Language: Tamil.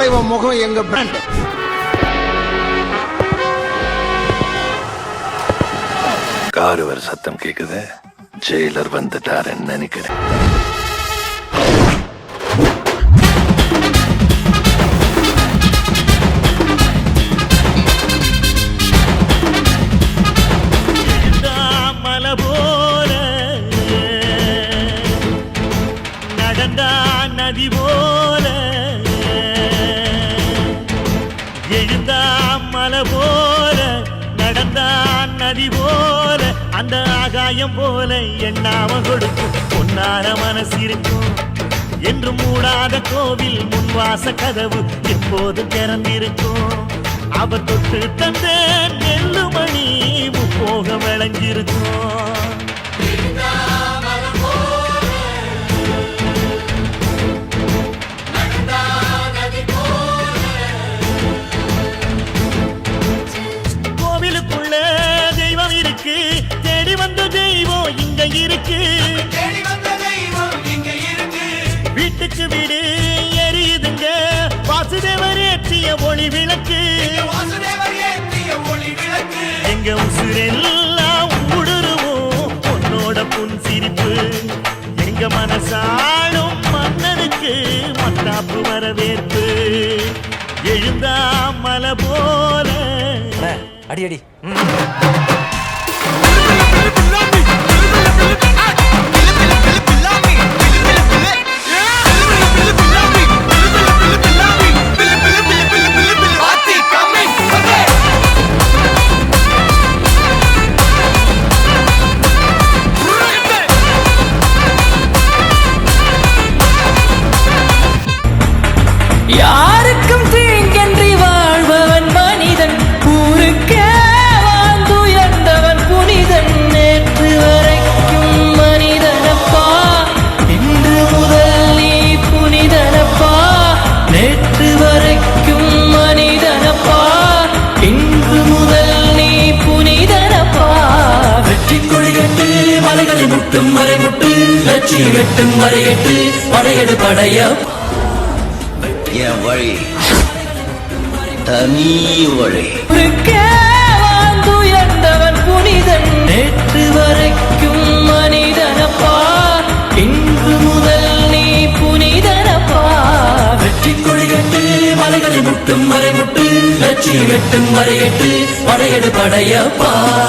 முகம் எங்க பிராண்ட் காரு வர சத்தம் கேக்குது. ஜெயிலர் வந்துட்டாருன்னு நினைக்கிறேன். நடந்தா நதி போல எழுந்தான் மலை போல நடந்தான் நதி போல அந்த ஆகாயம் போல எண்ணாம கொடுக்கும். பொன்னார மனசிருக்கும் என்று மூடாத கோவில் முன்வாச கதவு எப்போது திறந்திருக்கும்? அவ தொட்டு தந்த நெல்லுமணி முப்போக விளைஞ்சிருக்கும் இருக்கு. வீட்டுக்கு வீடு எரியுதுங்க. வாசுதேவர் ஏற்றிய ஒளி விளக்கு. எங்க உசுரெல்லாம் ஊடுருவோம் உன்னோட புன் சிரிப்பு எங்க மனசாலும் மன்னனுக்கு மத்தாப்பு வரவேற்பு. எழுந்தா மலை போல. அடி அடி. யாருக்கும் தீங்கன்றி வாழ்பவன் மனிதன். ஊருக்கே வாழ்ந்துயர்ந்தவன் புனிதன். நேற்று வரைக்கும் மனிதனப்பா. இன்று முதல் நீ புனிதனப்பா. நேற்று வரைக்கும் மனிதனப்பா. இன்று முதல் நீ புனிதனப்பா. வெற்றி கொடிகட்டு மலைகளை முட்டும் மறைமுட்டு. லட்சியம் எட்டும் மறையட்டு படையெடு படையப்பா என் வழி. தனி வழி. வாழ்ந்துயர்ந்தவன் புனிதன். நேற்று வரைக்கும் மனிதனப்பா. இன்று முதல் நீ புனிதனப்பா. வெற்றி கொடிகட்டு மலைகளை முட்டும் மறைமுட்டு. லட்சியம் எட்டும் மறையட்டு படையெடு படையப்பா.